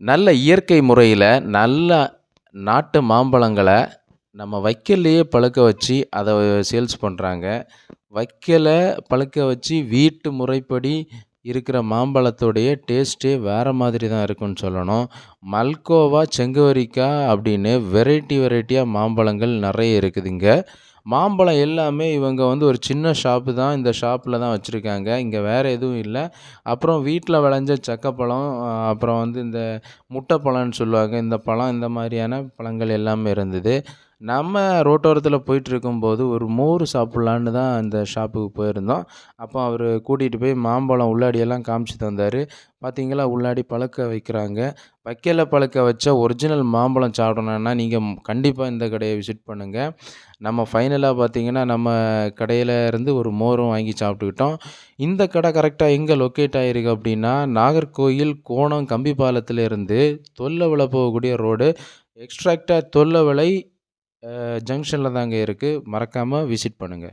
நல்ல இயற்கை முறையில் நல்ல நாட்டு மாம்பழங்களை நம்ம வைக்கோல்லையே பழுக்க வச்சு அதை சேல்ஸ் பண்ணுறாங்க வைக்கலை பழுக்க வச்சு வீட்டு முறைப்படி இருக்கிற மாம்பழத்துடைய டேஸ்ட்டே வேறு மாதிரி தான் இருக்குன்னு சொல்லணும். மல்கோவா செங்குவரிக்காய் அப்படின்னு வெரைட்டி வெரைட்டியாக மாம்பழங்கள் நிறைய இருக்குது இங்கே மாம்பழம் எல்லாமே இவங்க வந்து ஒரு சின்ன ஷாப்பு தான். இந்த ஷாப்பில் தான் வச்சுருக்காங்க. இங்கே வேறு எதுவும் இல்லை. அப்புறம் வீட்டில் விளைஞ்ச சக்கப்பழம் அப்புறம் வந்து இந்த முட்டை பழம்னு சொல்லுவாங்க. இந்த பழம் இந்த மாதிரியான பழங்கள் எல்லாமே இருந்தது. நம்ம ரோட்டோரத்தில் போயிட்டுருக்கும்போது ஒரு மோர் சாப்பிட்லான்னு தான் அந்த ஷாப்புக்கு போயிருந்தோம். அப்போ அவர் கூட்டிகிட்டு போய் மாம்பழம் உள்ளாடியெல்லாம் காமிச்சு தந்தார் பார்த்தீங்களா உள்ளாடி பழுக்க வைக்கிறாங்க. வைக்கோல பழுக்க வச்ச ஒரிஜினல் மாம்பழம் சாப்பிடணுன்னா நீங்கள் கண்டிப்பாக இந்த கடையை விசிட் பண்ணுங்கள் நம்ம ஃபைனலாக பார்த்தீங்கன்னா நம்ம கடையில் இருந்து ஒரு மோரும் வாங்கி சாப்பிட்டுக்கிட்டோம். இந்த கடை கரெக்டாக எங்கே லொக்கேட் ஆகிருக்கு அப்படின்னா நாகர்கோயில் கோணம் கம்பி பாலத்திலேருந்து தொல்லை போகக்கூடிய ரோடு எக்ஸ்ட்ராக்டாக தொல்லை விலை ஜங்ஷனில் தாங்க இருக்குது மறக்காமல் விசிட் பண்ணுங்கள்